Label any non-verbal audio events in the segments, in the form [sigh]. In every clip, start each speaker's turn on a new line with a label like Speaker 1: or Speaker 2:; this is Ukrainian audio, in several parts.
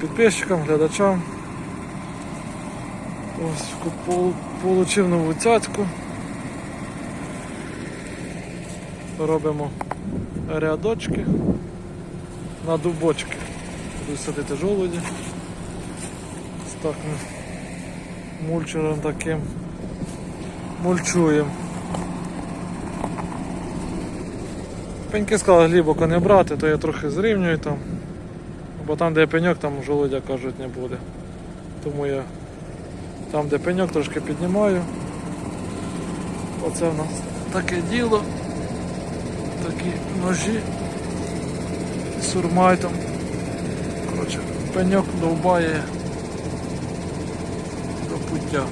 Speaker 1: підписчикам, глядачам. Ось пол- получив нову цяцьку. Робимо рядочки на дубочки. Буду садити жолуді. Ось так ми мульчером таким мульчуємо. Пеньки сказали глибоко не брати, то я трохи зрівнюю там. Бо там, де пеньок, там жолудя кажуть не буде. Тому я там, де пеньок, трошки піднімаю. Оце в нас таке діло. Такі ножі. Сурмайтом. Коротше, пеньок довбає до пуття.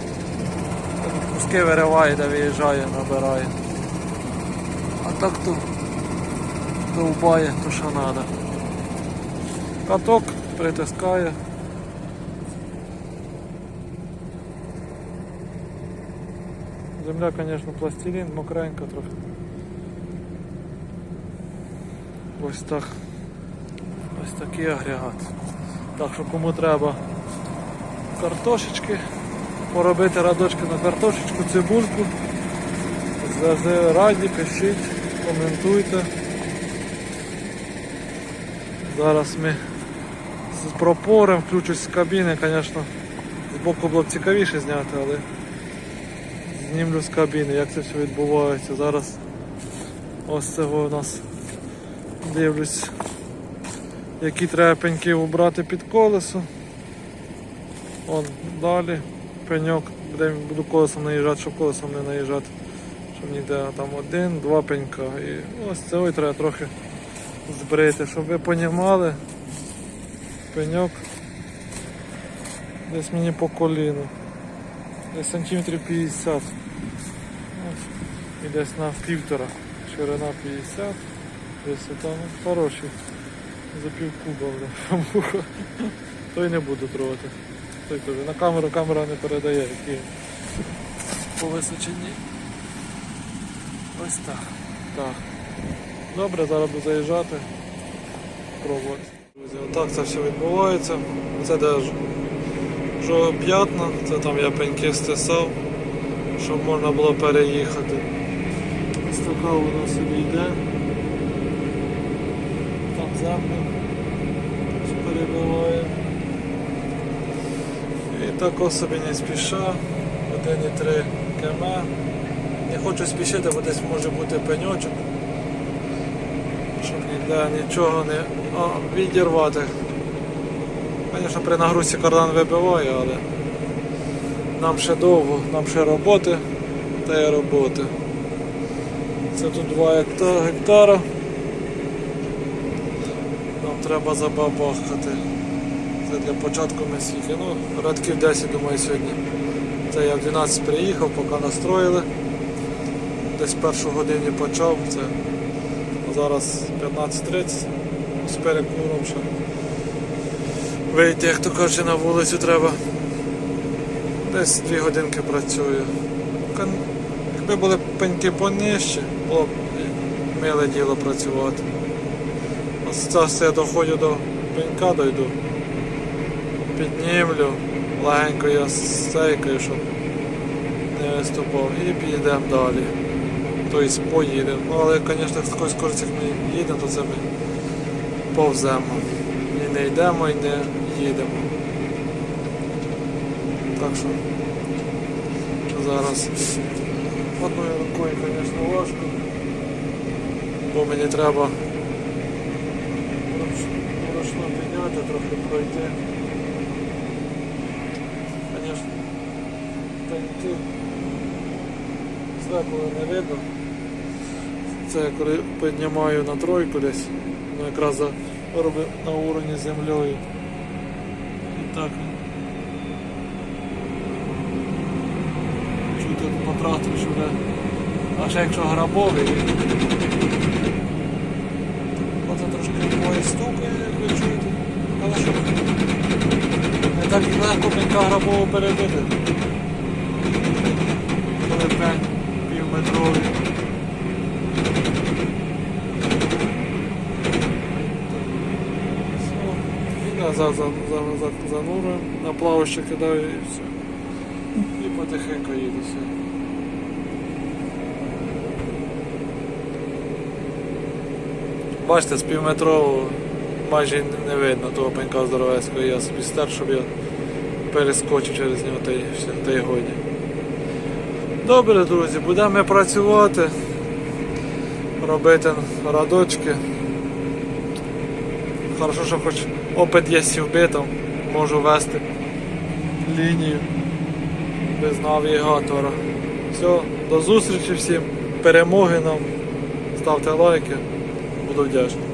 Speaker 1: Куски вириває, де виїжджає, набирає. А так то довбає, то що треба. Каток притискає. Земля, звісно, пластилін, мокренька трохи. Ось так. Ось такий агрегат. Так що кому треба картошечки, поробити радочки на картошечку, цибульку, завжди раді, пишіть, коментуйте. Зараз ми з пропором включусь з кабіни, звісно, з боку було б цікавіше зняти, але знімлю з кабіни, як це все відбувається. Зараз ось цього у нас дивлюсь, які треба пеньки убрати під колесо. Вон далі пеньок, де буду колесом наїжджати, щоб колесом не наїжджати. Щоб ніде там один, два пенька. І ось цього треба трохи збрити, щоб ви понімали. Пеньок десь мені по коліну. Десь сантиметрів 50. І десь на півтора. Ширина 50. Висота ну, хороший. За пів куба бля. [laughs] Той не буду трогати. Той теж. На камеру камера не передає, які по височині. Ось так. Так. Добре, зараз буду заїжджати. Пробувати. Отак це все відбувається. Це де ж жовп'ятна, це там я пеньки стисав, щоб можна було переїхати. Ось така воно собі йде. Там землю перебиває. І тако собі не спіша. 1,3 км. Не хочу спішити, бо десь може бути пеньочок. Щоб ніде нічого не а, відірвати. Звісно, при нагрузці кардан вибиває, але нам ще довго, нам ще роботи та й роботи. Це тут 2 гектара. Нам треба забабахати. Це для початку ми скільки, ну, радків 10, думаю, сьогодні. Це я в 12 приїхав, поки настроїли. Десь першу годині почав. Це зараз 15.30 з перекуром ще. Вийти, як то каже, на вулицю треба. Десь 2 годинки працюю. Якби були пеньки понижче, було б миле діло працювати. Ось зараз я доходжу до пенька, дойду. Піднімлю, легенько я стейкаю, щоб не виступав. І підійдемо далі. Тобто поїдемо. Ну, але, звісно, з такою скоростю, як ми їдемо, то це ми повземо. І не йдемо, і не їдемо. Так що зараз одною рукою, звісно, важко. Бо мені треба вруч- вручну підняти, трохи пройти. Звісно, пеньки зверху не видно. Це я коли піднімаю на тройку десь, ну якраз на уровні землею. І так. Чути по трактору, що вже. Ще якщо грабовий. Оце трошки двоє стукає, як ви чуєте. Але що не так легко пенька грабову перебити. Коли пень Все, і назад за, за, назад занурюємо, на плавище кидаю і все. І потихеньку їду. Бачите, з півметрового майже не видно того пенька здоровецького, я собі стер, щоб я перескочив через нього та й годі. Добре, друзі, будемо працювати, робити радочки. Хорошо, що хоч опит є сівбитом, можу вести лінію без навігатора. Все, до зустрічі всім, перемоги нам, ставте лайки, буду вдячний.